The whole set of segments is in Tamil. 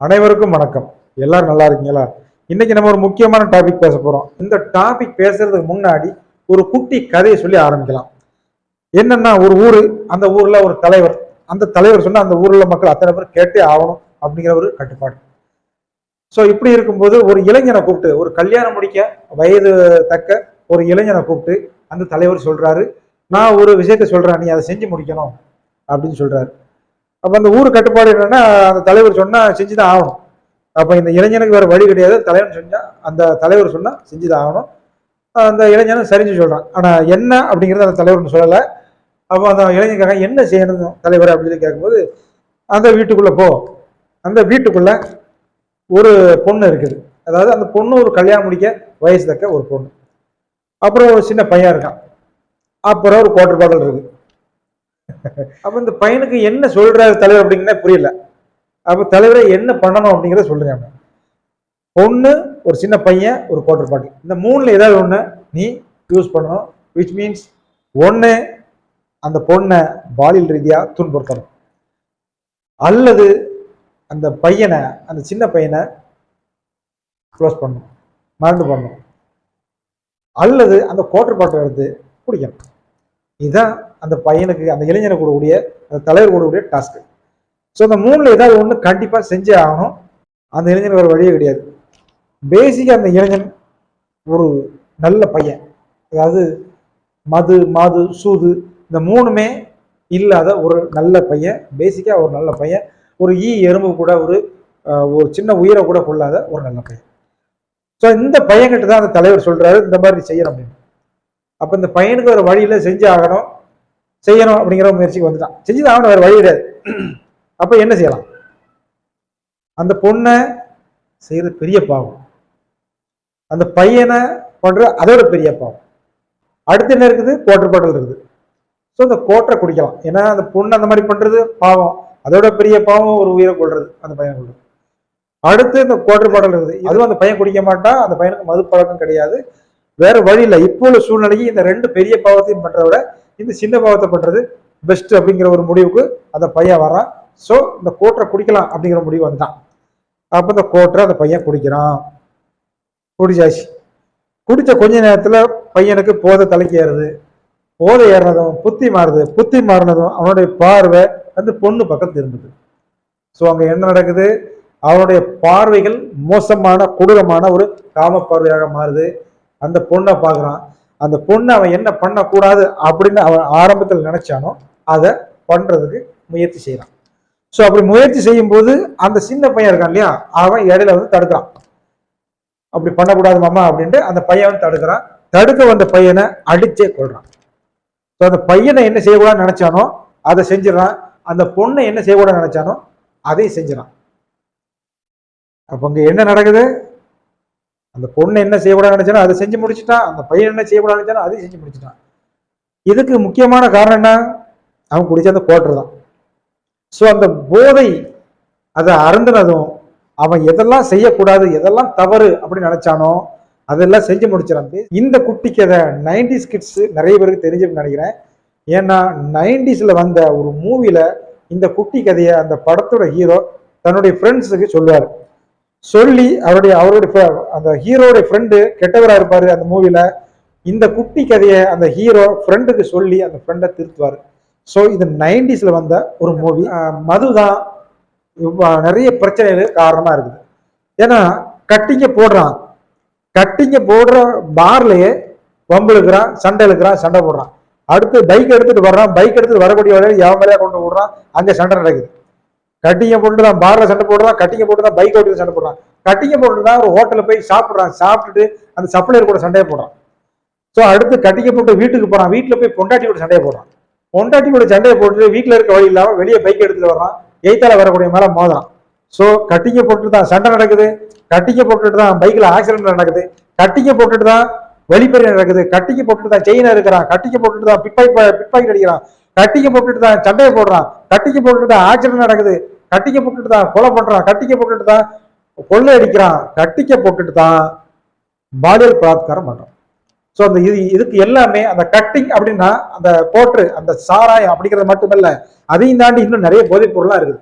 அனைவருக்கும் வணக்கம். எல்லாரும் நல்லா இருக்கீங்களா? இன்னைக்கு நம்ம ஒரு முக்கியமான டாபிக் பேச போறோம். இந்த டாபிக் பேசுறதுக்கு முன்னாடி ஒரு குட்டி கதையை சொல்லி ஆரம்பிக்கலாம். என்னன்னா ஒரு ஊரு அந்த ஊர்ல ஒரு தலைவர். அந்த தலைவர் சொன்னா அந்த ஊர்ல மக்கள் அத்தனை பேர் கேட்டே ஆகணும் அப்படிங்கிற ஒரு கட்டுப்பாடு. ஸோ இப்படி இருக்கும்போது ஒரு இளைஞனை கூப்பிட்டு ஒரு கல்யாணம் முடிக்க வயது தக்க ஒரு இளைஞனை கூப்பிட்டு அந்த தலைவர் சொல்றாரு நான் ஒரு விஷயத்த சொல்றேன் நீ அதை செஞ்சு முடிக்கணும் அப்படின்னு சொல்றாரு. அப்போ அந்த ஊர் கட்டுப்பாடு என்னன்னா அந்த தலைவர் சொன்னால் செஞ்சு தான் ஆகணும். அப்போ இந்த இளைஞனுக்கு வேறு வழி கிடையாது. தலைவர் செஞ்சால் அந்த தலைவர் சொன்னால் செஞ்சு தான் ஆகணும். அந்த இளைஞனும் சரிஞ்சு சொல்கிறான் ஆனால் என்ன அப்படிங்கிறத அந்த தலைவர்னு சொல்லலை. அப்போ அந்த இளைஞனுக்காக என்ன செய்யணும் தலைவர்? அப்படின்னு கேட்கும்போது அந்த வீட்டுக்குள்ளே போ. அந்த வீட்டுக்குள்ளே ஒரு பொண்ணு இருக்குது. அதாவது அந்த பொண்ணு ஒரு கல்யாணம் முடிக்க வயசு தக்க ஒரு பொண்ணு. அப்புறம் ஒரு சின்ன பையன் இருக்கான். அப்புறம் ஒரு குவார்டர் பாட்டில் இருக்குது அப்ப இந்த பையனுக்கு என்ன சொல்றாரு தலைவர் அப்படிங்கிறத புரியல. அப்ப தலைவரை என்ன பண்ணணும் அப்படிங்கிறத சொல்லுங்க பொண்ணு ஒரு சின்ன பையன் ஒரு குவார்டர் பாட்டில் இந்த மூணுல ஏதாவது ஒண்ணு நீ யூஸ் பண்ணணும். விச் மீன்ஸ் ஒண்ணு அந்த பொண்ணை பாலியல் ரீதியா துன்புறுத்தணும். அல்லது அந்த பையனை அந்த சின்ன பையனை க்ளோஸ் பண்ணணும். மறந்து பண்ணணும். அல்லது அந்த குவார்டர் பாட்டில் எடுத்து குடிக்கணும் இதுதான் அந்த பையனுக்கு அந்த இளைஞனை கூடக்கூடிய அந்த தலைவர் கூடக்கூடிய டாஸ்க் ஸோ அந்த மூணில் ஏதாவது ஒன்று கண்டிப்பாக செஞ்சே ஆகணும். அந்த இளைஞனுக்கு ஒரு வழியே கிடையாது. பேசிக்காக அந்த இளைஞன் ஒரு நல்ல பையன். அதாவது மது மாது சூது இந்த மூணுமே இல்லாத ஒரு நல்ல பையன். பேசிக்காக ஒரு நல்ல பையன். ஒரு ஈ எறும்பு கூட ஒரு ஒரு சின்ன உயிரை கூட கொள்ளாத ஒரு நல்ல பையன். ஸோ இந்த பையன்கிட்ட தான் அந்த தலைவர் சொல்கிறாரு இந்த மாதிரி நீ செய்யணும் அப்படின்னு. அப்போ இந்த பையனுக்கு ஒரு வழியில் செஞ்சு ஆகணும். செய்யணும் அப்படிங்கிற முயற்சிக்கு வந்துட்டான். செஞ்சு ஆகணும் வேற வழி கிடையாது. அப்ப என்ன செய்யலாம்? அந்த பொண்ணை செய்யறது பெரிய பாவம். அந்த பையனை பண்ற அதோட பெரிய பாவம். அடுத்து என்ன இருக்குது? கோட்டர் பாட்டல் இருக்குது. ஸோ அந்த கோட்டரை குடிக்கலாம். ஏன்னா அந்த பொண்ணு அந்த மாதிரி பண்றது பாவம். அதோட பெரிய பாவம் ஒரு உயிரை கொள்றது அந்த பையன் கொள்றது அடுத்து இந்த கோட்டர் இருக்குது. அதுவும் அந்த பையன் குடிக்க மாட்டான். அந்த பையனுக்கு மது பழக்கம் கிடையாது. வேற வழி இல்லை. இப்போ உள்ள சூழ்நிலைக்கு இந்த ரெண்டு பெரிய பாவத்தையும் பண்றத விட இந்த சின்ன பாவத்தை பண்ணுறது பெஸ்ட் அப்படிங்கிற ஒரு முடிவுக்கு அந்த பையன் வரான் ஸோ இந்த கோட்டரை குடிக்கலாம் அப்படிங்கிற முடிவு வந்துட்டான். அப்போ இந்த கோட்டரை அந்த பையன் குடிக்கிறான். குடிச்சாச்சு. குடித்த கொஞ்ச நேரத்தில் பையனுக்கு போதை தலைக்கு ஏறுது. போதை ஏறினதும் புத்தி மாறுது. புத்தி மாறினதும் அவனுடைய பார்வை அந்த பொண்ணு பக்கத்து இருந்தது ஸோ அங்கே என்ன நடக்குது? அவனுடைய பார்வைகள் மோசமான கொடூரமான ஒரு காம பார்வையாக மாறுது. அந்த பொண்ணை பார்க்குறான். அந்த பொண்ணை அவன் என்ன பண்ணக்கூடாது அப்படின்னு அவன் ஆரம்பத்தில் நினைச்சானோ அதை பண்றதுக்கு முயற்சி செய்யறான் ஸோ அப்படி முயற்சி செய்யும் போது அந்த சின்ன பையன் இருக்கான் இல்லையா? அவன் இடையில வந்து தடுக்கிறான். அப்படி பண்ணக்கூடாது மாமா அப்படின்ட்டு அந்த பையன் வந்து தடுக்கிறான். தடுக்க வந்த பையனை அடிச்சே கொள்றான் ஸோ அந்த பையனை என்ன செய்யக்கூடாதுன்னு நினைச்சானோ அதை செஞ்சிடறான். அந்த பொண்ணை என்ன செய்யக்கூடாதுன்னு நினைச்சானோ அதையும் செஞ்சிடறான். அப்போ இங்கே என்ன நடக்குது? அந்த பொண்ணு என்ன செய்யக்கூடாது நினைச்சானோ அதை செஞ்சு முடிச்சுட்டான் அந்த பையன் என்ன செய்யக்கூடாது நினைச்சானோ அதையும் செஞ்சு முடிச்சுட்டான். இதுக்கு முக்கியமான காரணம் என்ன? அவன் குடிச்ச அந்த கோட்டர் தான். ஸோ அந்த போதை அதை அருந்தினதும் அவன் எதெல்லாம் செய்யக்கூடாது எதெல்லாம் தவறு அப்படின்னு நினைச்சானோ அதெல்லாம் செஞ்சு முடிச்சிடான் இந்த குட்டி கதை நைன்டிஸ் கிட்ஸ் நிறைய பேருக்கு தெரிஞ்சுன்னு நினைக்கிறேன். ஏன்னா நைன்டிஸில் வந்த ஒரு மூவியில் இந்த குட்டி கதையை அந்த படத்தோட ஹீரோ தன்னுடைய ஃப்ரெண்ட்ஸுக்கு சொல்லுவார். சொல்லி அவருடைய அவருடைய அந்த ஹீரோடைய ஃப்ரெண்டு கெட்டவராக இருப்பார் அந்த மூவியில் இந்த குட்டி கதையை அந்த ஹீரோ ஃப்ரெண்டுக்கு சொல்லி அந்த ஃப்ரெண்டை திருத்துவார். ஸோ இது நைன்டிஸில் வந்த ஒரு மூவி மது தான் நிறைய பிரச்சனைகளுக்கு காரணமாக இருக்குது. ஏன்னா கட்டிங்க போடுறான். கட்டிங்க போடுற பார்லேயே வம்பு இழுக்கிறான் சண்டை இழுக்கிறான் சண்டை போடுறான். அடுத்து பைக் எடுத்துகிட்டு வர்றான். பைக் எடுத்துகிட்டு வரக்கூடிய வழியில எவன் மேலே கொண்டு விடுறான் அங்கே சண்டை நடக்குது. கட்டிங்க போட்டு தான் பாரில் சண்டை போடுறான் கட்டிங்க போட்டு தான் பைக் ஓட்டி சண்டை போடுறான் கட்டிங்க போட்டு தான் ஒரு ஹோட்டலில் போய் சாப்பிட்றான் சாப்பிட்டுட்டு அந்த சப்ளையர் கூட சண்டையை போடுறான் ஸோ அடுத்து கட்டிங்க போட்டு வீட்டுக்கு போகிறான் வீட்டில் போய் பொண்டாட்டி கூட சண்டையை போடுறான் பொண்டாட்டி கூட சண்டையை போட்டு வீட்டில் இருக்க வழி இல்லாமல் வெளியே பைக் எடுத்துகிட்டு வர்றான் எய்த்தால வரக்கூடிய மேலே மோதுறான் ஸோ கட்டிங்க போட்டுட்டு தான் சண்டை நடக்குது கட்டிங்க போட்டுட்டு தான் பைக்கில் ஆக்சிடென்ட் நடக்குது கட்டிங்க போட்டுட்டு தான் வெளிப்பறி நடக்குது கட்டிங்க போட்டுட்டு தான் செயினை இருக்கிறான் கட்டிங்க போட்டுட்டு தான் பிப்பாய் பிப்பாய் அடிக்கிறான் கட்டிங்க போட்டுட்டு தான் சண்டையை போடுறான் கட்டிங்க போட்டுட்டு தான் ஆக்சிடென்ட் நடக்குது கட்டிக்க போட்டுட்டு தான் கொலை பண்றான் கட்டிக்க போட்டுட்டு தான் கொள்ளை அடிக்கிறான் கட்டிக்க போட்டுட்டு தான் பாலியல் பலாத்காரம் பண்றான். ஸோ அந்த இது இதுக்கு எல்லாமே அந்த கட்டிங் அப்படின்னா அந்த போற்று அந்த சாராயம் அப்படிங்கிறது மட்டுமல்ல அதையும் தாண்டி இன்னும் நிறைய போதைப் பொருளாக இருக்குது.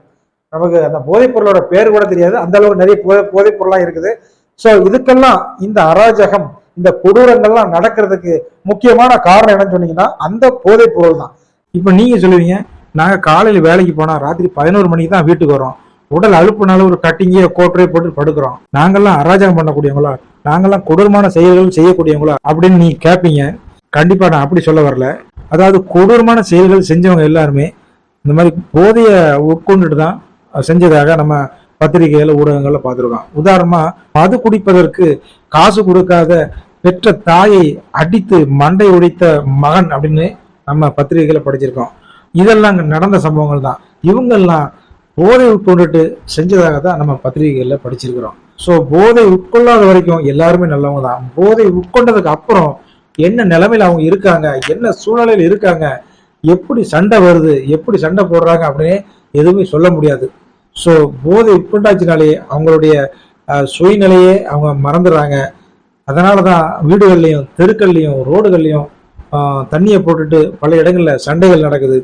நமக்கு அந்த போதைப் பொருளோட பேர் கூட தெரியாது அந்த அளவுக்கு நிறைய போதை போதைப் பொருளாக இருக்குது. ஸோ இதுக்கெல்லாம் இந்த அராஜகம் இந்த கொடூரங்கள்லாம் நடக்கிறதுக்கு முக்கியமான காரணம் என்னன்னு சொன்னீங்கன்னா அந்த போதைப் பொருள் தான் இப்போ நீங்க சொல்லுவீங்க நாங்கள் காலையில் வேலைக்கு போனால் ராத்திரி பதினோரு மணிக்கு தான் வீட்டுக்கு வரோம். உடல் அழுப்புனால ஒரு கட்டிங்கே கோட்டரை போட்டு படுக்கிறோம். நாங்கெல்லாம் அராஜகம் பண்ணக்கூடியவங்களா? நாங்கெல்லாம் கொடூரமான செயல்கள் செய்யக்கூடியவங்களா? அப்படின்னு நீ கேட்பீங்க கண்டிப்பா நான் அப்படி சொல்ல வரல. அதாவது கொடூரமான செயல்கள் செஞ்சவங்க எல்லாருமே இந்த மாதிரி போதைய உட்கொண்டுட்டு தான் செஞ்சதாக நம்ம பத்திரிகைகள் ஊடகங்கள்ல பார்த்துருக்கோம். உதாரணமா மது குடிப்பதற்கு காசு கொடுக்காத பெற்ற தாயை அடித்து மண்டை உடைத்த மகன் அப்படின்னு நம்ம பத்திரிகைகளை படிச்சிருக்கோம். இதெல்லாம் அங்கே நடந்த சம்பவங்கள் தான் இவங்கெல்லாம் போதை உட்கொண்டுட்டு செஞ்சதாக தான் நம்ம பத்திரிகைகளில் படிச்சிருக்கிறோம். ஸோ போதை உட்கொள்ளாத வரைக்கும் எல்லாருமே நல்லவங்க தான் போதை உட்கொண்டதுக்கு அப்புறம் என்ன நிலைமையில் அவங்க இருக்காங்க? என்ன சூழ்நிலையில் இருக்காங்க? எப்படி சண்டை வருது? எப்படி சண்டை போடுறாங்க? அப்படின்னு எதுவுமே சொல்ல முடியாது. ஸோ போதை உட்கொண்டாச்சினாலே அவங்களுடைய சுயநிலையே அவங்க மறந்துடுறாங்க. அதனால தான் வீடுகள்லையும் தெருக்கள்லையும் ரோடுகள்லையும் தண்ணியை போட்டுட்டு பல இடங்களில் சண்டைகள் நடக்குது.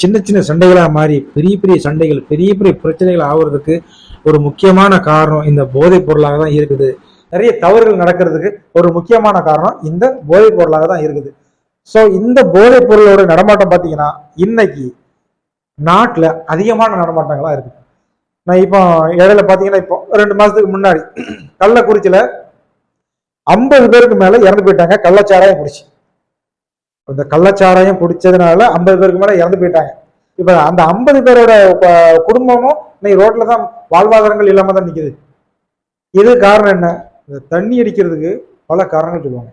சின்ன சின்ன சண்டைகளா மாறி பெரிய பெரிய சண்டைகள் பெரிய பெரிய பிரச்சனைகள் ஆகுறதுக்கு ஒரு முக்கியமான காரணம் இந்த போதைப் பொருளாக தான் இருக்குது. நிறைய தவறுகள் நடக்கிறதுக்கு ஒரு முக்கியமான காரணம் இந்த போதைப் பொருளாக தான் இருக்குது. ஸோ இந்த போதைப் பொருளோட நடமாட்டம் பார்த்தீங்கன்னா இன்னைக்கு நாட்டில் அதிகமான நடமாட்டங்களா இருக்கு. நான் இப்போ இடையில பார்த்தீங்கன்னா இப்போ ரெண்டு மாசத்துக்கு முன்னாடி கள்ளக்குறிச்சியில் ஐம்பது பேருக்கு மேலே இறந்து போயிட்டாங்க கள்ளச்சாராயம் குடிச்சு. இந்த கள்ளச்சாராயம் குடிச்சதுனால ஐம்பது பேருக்கு மேலே இறந்து போயிட்டாங்க. இப்போ அந்த ஐம்பது பேரோட குடும்பமும் இன்னைக்கு ரோட்டில் தான் வாழ்வாதாரங்கள் இல்லாமல் தான் நிற்கிது இது காரணம் என்ன? இந்த தண்ணி அடிக்கிறதுக்கு பல காரணங்கள் சொல்லுவாங்க.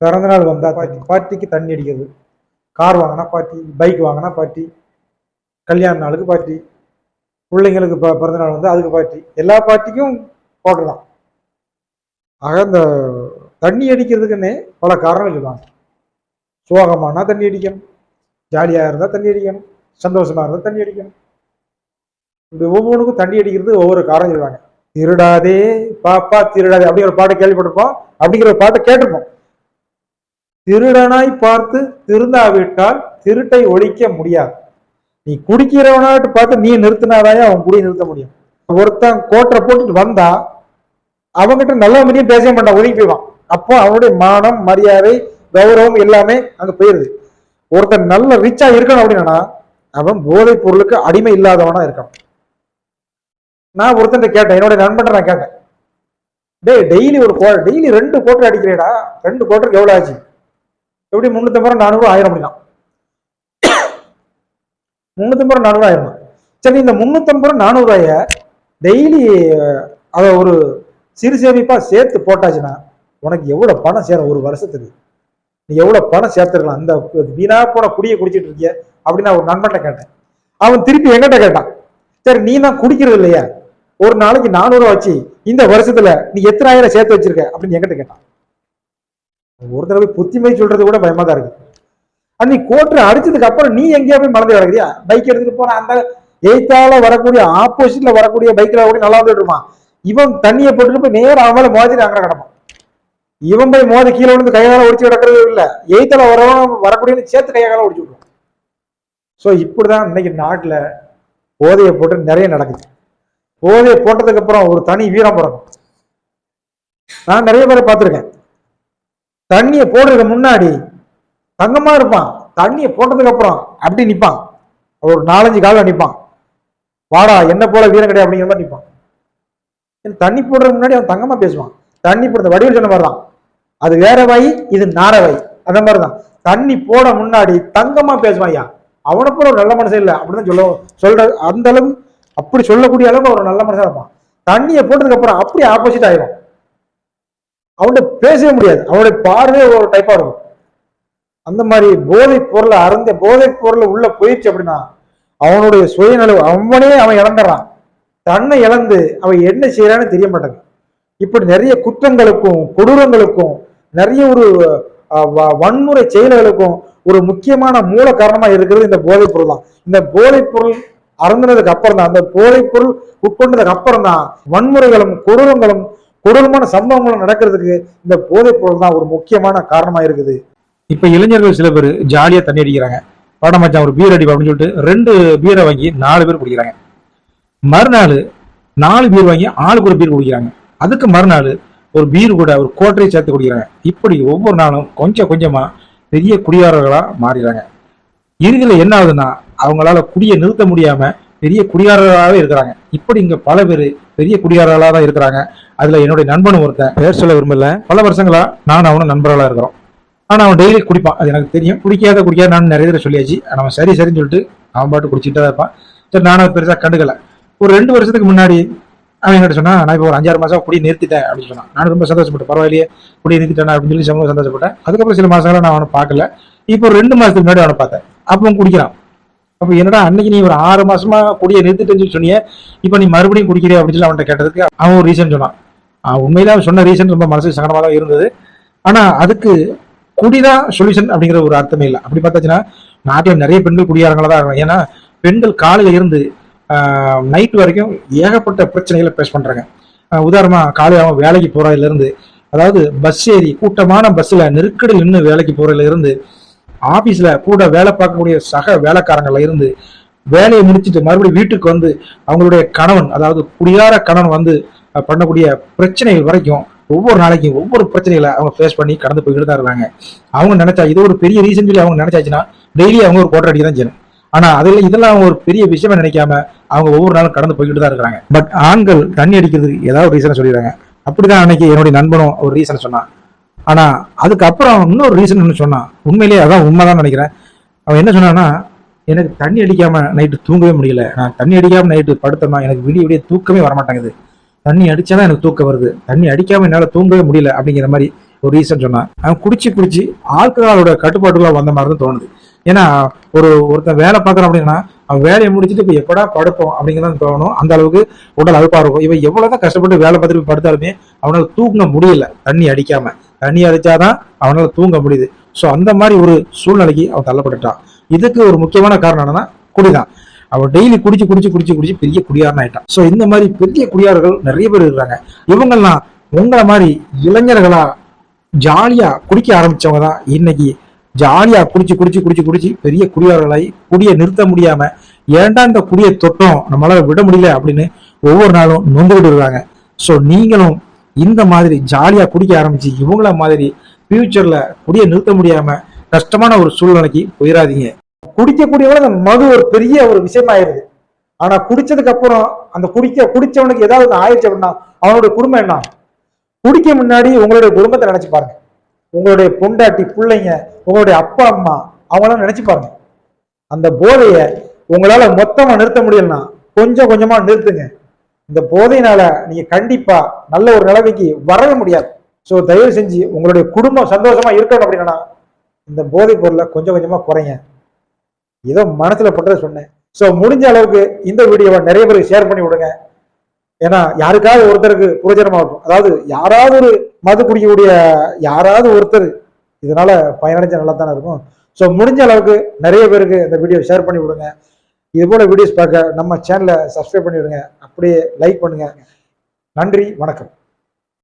பிறந்த நாள் வந்தால் பார்ட்டி பார்ட்டிக்கு தண்ணி அடிக்கிறது. கார் வாங்கினா பார்ட்டி பைக் வாங்கினா பார்ட்டி கல்யாண நாளுக்கு பார்ட்டி பிள்ளைங்களுக்கு ப- பிறந்த நாள் வந்து அதுக்கு பார்ட்டி எல்லா பார்ட்டிக்கும் போட்டுடலாம் ஆக இந்த தண்ணி அடிக்கிறதுக்குன்னே பல காரணங்கள் சொல்லுவாங்க. சோகமானா தண்ணி அடிக்கணும். ஜாலியாக இருந்தால் தண்ணி அடிக்கணும். சந்தோஷமா இருந்தால் தண்ணி அடிக்கணும். இப்படி ஒவ்வொன்றுக்கும் தண்ணி அடிக்கிறது ஒவ்வொரு காரணம் சொல்லுவாங்க. திருடாதே பாப்பா திருடாதே அப்படிங்கிற பாட்டை பாட்டு கேள்விப்பட்டிருப்போம். அப்படிங்கிற பாட்டை கேட்டிருப்போம். திருடனாய் பார்த்து திருந்தாவிட்டால் திருட்டை ஒழிக்க முடியாது. நீ குடிக்கிறவனாட்டு பார்த்து நீ நிறுத்தினாதான் அவன் குடி நிறுத்த முடியும். ஒருத்தன் கோட்டரை போட்டுட்டு வந்தா அவங்ககிட்ட நல்ல மாதிரியும் பேசவே மாட்டான் ஒதுங்கி போய்வான் அப்போ அவனுடைய மானம் மரியாதை கௌரவம் எல்லாமே அங்க போயிருது. ஒருத்தன் நல்ல ரிச்சா இருக்கணும் அப்படின்னா அவன் போதைப் பொருளுக்கு அடிமை இல்லாதவனா இருக்கணும் நான் ஒருத்தன் கேட்டேன் என்னோட நண்பன் நான் கேட்டேன். டேய் டெய்லி ஒரு கோ டெய்லி ரெண்டு கோட்டர் அடிக்கிறேடா. ரெண்டு கோட்டருக்கு எவ்வளவு ஆச்சு? எப்படி முந்நூத்தம்பது ரூபா நானூறு ஆயிரம் அப்படின்னா. முந்நூத்தம்பது நானூறு ஆயிரம்? சரி இந்த முந்நூற்றம்பது ரூபா நானூறு ரூபாய டெய்லி அதை ஒரு சிறு சேமிப்பா சேர்த்து போட்டாச்சுன்னா உனக்கு எவ்வளவு பணம் சேரும்? ஒரு வருஷத்துக்கு. நீ எவ்வளவு பணம் சேர்த்துருக்கலாம். அந்த வீணா போன குடியை குடிச்சிட்டு இருக்கிய அப்படின்னு நான் ஒரு நண்பன்ட்ட கேட்டேன். அவன் திருப்பி என்கிட்ட கேட்டான். சரி நீ தான் குடிக்கிறது இல்லையா? ஒரு நாளைக்கு நானூறு வச்சு இந்த வருஷத்துல நீ எத்தனை ஆயிரம் சேர்த்து வச்சிருக்க? அப்படின்னு என்கிட்ட கேட்டான். ஒரு தடவை புத்திமை சொல்றது கூட பயமா தான் இருக்கு. அது நீ கோட்டரை அடிச்சதுக்கு அப்புறம் நீ எங்கேயா போய் மறந்து கிடக்குறியா? பைக் எடுத்துட்டு போன அந்த எய்த்தால வரக்கூடிய ஆப்போசிட்ல வரக்கூடிய பைக்ல கூட நல்லா வந்துட்டு இருப்பான். இவன் தண்ணியை போட்டுட்டு போய் நேரம் அவன் மேல மோதி அங்கே கிடப்பான். இவன் போய் மோதி கீழே விழுந்து கையால ஒடிச்சு கிடக்கிறது இல்லை. எய்த்தால வரவன் வரக்கூடிய சேர்த்து கையால ஒடிச்சு விடுவோம் ஸோ இப்படிதான் இன்னைக்கு நாட்டுல போதையை போட்டு நிறைய நடக்குது. போதையை போட்டதுக்கு அப்புறம் ஒரு தனி வீரம் பிறக்கும் நான் நிறைய பேரை பார்த்திருக்கேன். தண்ணியை போடுறதுக்கு முன்னாடி தங்கமா இருப்பான். தண்ணியை போட்டதுக்கு அப்புறம் அப்படி நிற்பான் ஒரு நாலஞ்சு காலம் நிற்பான் வாடா என்ன போல வீரம் கிடையாது அப்படிங்கிற மாதிரி நிற்பான் தண்ணி போடுறதுக்கு முன்னாடி அவன் தங்கமா பேசுவான். தண்ணி போடுறது வடிவில் சொன்ன மாதிரி தான் அது வேற வாய் இது நார வாய். அந்த மாதிரி தான் தண்ணி போட முன்னாடி தங்கமா பேசுவான் ஐயா. அவனை போல ஒரு நல்ல மனுஷன் இல்லை அப்படின்னு சொல்ல சொல்ற அந்த அளவு அப்படி சொல்லக்கூடிய அளவுக்கு ஒரு நல்ல மனுஷன் இருப்பான். தண்ணியை போட்டதுக்கு அப்புறம் அப்படி ஆப்போசிட் ஆயிடும் அவன்கிட்ட பேசவே முடியாது. அவனுடைய பார்வை ஒரு டைப்பா இருக்கும். அந்த மாதிரி போதைப் பொருளை அறந்த போதைப் பொருளை உள்ள போயிடுச்சு அப்படின்னா அவனுடைய சுயநலவு அவனே அவன் இழந்துடுறான். தன்னை இழந்து அவன் என்ன செய்யறான்னு தெரிய மாட்டாங்க இப்படி நிறைய குற்றங்களுக்கும் கொடூரங்களுக்கும் நிறைய ஒரு வன்முறை செயல்களுக்கும் ஒரு முக்கியமான மூல காரணமா இருக்கிறது இந்த போதைப் பொருள் தான். இந்த போதைப் பொருள் அறந்துனதுக்கு அப்புறம் தான் அந்த போதைப் பொருள் உட்கொண்டதுக்கு அப்புறம் தான் வன்முறைகளும் கொடூரங்களும் கொடூரமான சம்பவங்களும் நடக்கிறதுக்கு இந்த போதைப் பொருள் தான் ஒரு முக்கியமான காரணமா இருக்குது. இப்ப இளைஞர்கள் சில பேர் ஜாலியா தண்ணி அடிக்கிறாங்க. படம் மச்சான் ஒரு பீர் அடிப்பா அப்படின்னு சொல்லிட்டு ரெண்டு பீரை வாங்கி நாலு பேர் குடிக்கிறாங்க. மறுநாள் நாலு பீர் வாங்கி ஆளுக்கு ஒரு பீர் குடிக்கிறாங்க. அதுக்கு மறுநாள் ஒரு பீர் கூட ஒரு கோட்டரை சேர்த்து குடிக்கிறாங்க. இப்படி ஒவ்வொரு நாளும் கொஞ்சம் கொஞ்சமா பெரிய குடியாரர்களா மாறிடுறாங்க. இறுதியில் என்ன ஆகுதுன்னா அவங்களால குடியை நிறுத்த முடியாம பெரிய குடியாரர்களாகவே இருக்கிறாங்க. இப்படி இங்க பல பேர் பெரிய குடியாரர்களாக தான் இருக்கிறாங்க. அதுல என்னுடைய நண்பனும் ஒருத்தன். பேர் சொல்ல விரும்பல. பல வருஷங்களா நான் அவனும் நண்பர்களா இருக்கிறோம். ஆனா அவன் டெய்லி குடிப்பான். அது எனக்கு தெரியும். குடிக்காத குடிக்காத நான் நிறைய தடவை சொல்லியாச்சு. அவன் சரி சரின்னு சொல்லிட்டு அவன் பாட்டு குடிச்சிட்டு தான் இருப்பான். சரி நானும் அது பெருசா கண்டுக்கல. ஒரு ரெண்டு வருஷத்துக்கு முன்னாடி அவன் என்கிட்ட சொன்னா நான் இப்போ ஒரு அஞ்சாறு மாசம் குடி நிறுத்திட்டேன் அப்படின்னு சொன்னான். நான் ரொம்ப சந்தோஷப்பட்டேன். பரவாயில்லையே குடி நிறுத்திட்டேன் அப்படின்னு சொல்லி ரொம்ப சந்தோஷப்பட்டேன். அதுக்கப்புறம் சில மாசங்களா நான் அவனை பார்க்கல. இப்போ ஒரு ரெண்டு மாசத்துக்கு முன்னாடி அவனை பார்த்தேன். அப்போ குடிக்கிறான். அப்போ என்னடா அன்னைக்கு நீ ஒரு ஆறு மாசமா குடியை நிறுத்திட்டேன்னு சொல்லி சொன்னியே இப்போ நீ மறுபடியும் குடிக்கிறியா அப்படின்னு சொல்லி அவன்கிட்ட கேட்டதுக்கு அவன் ஒரு ரீசன் சொன்னான். உண்மையில அவன் சொன்ன ரீசன் ரொம்ப மனசுக்கு சங்கடமாக தான் இருந்தது. ஆனா அதுக்கு குடிதான் சொல்யூஷன் அப்படிங்கிற ஒரு அர்த்தமே இல்லை. அப்படி பார்த்தாச்சுன்னா நாட்டில் நிறைய பெண்கள் குடியாரங்களா தான் இருக்காங்க. ஏன்னா பெண்கள் காலையில இருந்து நைட் வரைக்கும் ஏகப்பட்ட பிரச்சனைகளை ஃபேஸ் பண்றாங்க. உதாரணமாக உதாரணமா அவன் வேலைக்கு போறதுல இருந்து அதாவது பஸ் ஏறி கூட்டமான பஸ்ல நெருக்கடி நின்று வேலைக்கு போறதுல இருந்து ஆபீஸ்ல கூட வேலை பார்க்கக்கூடிய சக வேலைக்காரங்கள இருந்து வேலையை முடிச்சிட்டு மறுபடியும் வீட்டுக்கு வந்து அவங்களுடைய கணவன் அதாவது குடியார கணவன் வந்து பண்ணக்கூடிய பிரச்சனைகள் வரைக்கும் ஒவ்வொரு நாளைக்கும் ஒவ்வொரு பிரச்சனைகளை அவங்க ஃபேஸ் பண்ணி கடந்து போய்கிட்டு தான் இருக்காங்க. அவங்க நினைச்சா இது ஒரு பெரிய ரீசன் சொல்லி அவங்க நினைச்சாச்சுன்னா டெய்லி அவங்க ஒரு கோட்டை அடிக்க தான் செய்யணும். ஆனா அதில் இதெல்லாம் ஒரு பெரிய விஷயமா நினைக்காம அவங்க ஒவ்வொரு நாளும் கடந்து போய்கிட்டு தான் இருக்கிறாங்க. பட் ஆண்கள் தண்ணி அடிக்கிறதுக்கு ஏதாவது ரீசனை சொல்லிடுறாங்க. அப்படிதான் அன்னைக்கு என்னுடைய நண்பனும் ஒரு ரீசன் சொன்னான். ஆனா அதுக்கப்புறம் இன்னொரு ரீசன் சொன்னான். உண்மையிலேயே அதான் உண்மைதான் நினைக்கிறேன். அவன் என்ன சொன்னான்னா எனக்கு தண்ணி அடிக்காம நைட்டு தூங்கவே முடியல. நான் தண்ணி அடிக்காம நைட்டு படுத்தோம்னா எனக்கு விடிய விடிய தூக்கமே வர மாட்டேங்குது தண்ணி அடிச்சாதான் எனக்கு தூக்கம் வருது. தண்ணி அடிக்காம என்னால தூங்கவே முடியல. அப்படிங்கிற மாதிரி ஒரு ரீசன் சொன்னான். அவன் குடிச்சு குடிச்சு ஆல்கஹாலோட கட்டுப்பாடுகளாக வந்த மாதிரி தான் தோணுது. ஏன்னா ஒரு ஒருத்தன் வேலை பார்க்கறான் அப்படின்னா அவன் வேலையை முடிச்சுட்டு இப்போ எப்படா படுப்போம் அப்படிங்கிறதான் தோணும். அந்த அளவுக்கு உடல் அழுப்பாக இருக்கும். இவன் எவ்வளோதான் கஷ்டப்பட்டு வேலை பார்த்துட்டு படுத்தாலுமே அவனால தூங்க முடியல. தண்ணி அடிக்காம. தண்ணி அடிச்சாதான் அவனால தூங்க முடியுது. ஸோ அந்த மாதிரி ஒரு சூழ்நிலைக்கு அவன் தள்ளப்பட்டுட்டான். இதுக்கு ஒரு முக்கியமான காரணம் என்னன்னா குடிதான். அவன் டெய்லி குடிச்சு குடிச்சு குடிச்சு குடிச்சு பெரிய குடியாரன் ஆயிட்டான். ஸோ இந்த மாதிரி பெரிய குடியாரர்கள் நிறைய பேர் இருக்கிறாங்க இவங்கெல்லாம் உங்களை மாதிரி இளைஞர்களா ஜாலியா குடிக்க ஆரம்பிச்சவங்க தான் இன்னைக்கு ஜாலியா குடிச்சு குடிச்சு குடிச்சு குடிச்சு பெரிய குடியாரர்களாகி குடியை நிறுத்த முடியாம ஏன்டா இந்த குடியை தொட்டோம்? நம்மளால விட முடியல அப்படின்னு ஒவ்வொரு நாளும் நொந்துகிட்டு இருக்காங்க. ஸோ நீங்களும் இந்த மாதிரி ஜாலியா குடிக்க ஆரம்பிச்சு இவங்கள மாதிரி ஃபியூச்சர்ல குடியை நிறுத்த முடியாம கஷ்டமான ஒரு சூழ்நிலைக்கு போயிடாதீங்க குடிக்கக்கூடியவங்க அந்த மது ஒரு பெரிய ஒரு விஷயமாயிருது ஆனா குடிச்சதுக்கு அப்புறம் அந்த குடிக்க குடிச்சவனுக்கு ஏதாவது ஆயிடுச்சு அப்படின்னா அவனுடைய குடும்பம் என்ன? குடிக்க முன்னாடி உங்களுடைய குடும்பத்தை நினைச்சு பாருங்க. உங்களுடைய பொண்டாட்டி பிள்ளைங்க உங்களுடைய அப்பா அம்மா அவங்களாம் நினைச்சு பாருங்க. அந்த போதைய உங்களால மொத்தமா நிறுத்த முடியலனா கொஞ்சம் கொஞ்சமா நிறுத்துங்க. இந்த போதையினால நீங்க கண்டிப்பா நல்ல ஒரு நிலைமைக்கு வரவே முடியாது. ஸோ தயவு செஞ்சு உங்களுடைய குடும்பம் சந்தோஷமா இருக்கணும் அப்படின்னா இந்த போதைப் பொருளை கொஞ்சம் கொஞ்சமா குறைங்க. ஏதோ மனசுல பட்டதை சொன்னேன். ஸோ முடிஞ்ச அளவுக்கு இந்த வீடியோவை நிறைய பேருக்கு ஷேர் பண்ணி விடுங்க. ஏன்னா யாருக்காவது ஒருத்தருக்கு புரோஜனமாகட்டும் அதாவது யாராவது ஒரு மது குடிக்கக்கூடிய யாராவது ஒருத்தர் இதனால பயனடைஞ்ச நல்லா தானே இருக்கும். ஸோ முடிஞ்ச அளவுக்கு நிறைய பேருக்கு இந்த வீடியோ ஷேர் பண்ணி விடுங்க. இது போல வீடியோஸ் பார்க்க நம்ம சேனலை சப்ஸ்கிரைப் பண்ணி விடுங்க அப்படியே லைக் பண்ணுங்க. நன்றி வணக்கம்.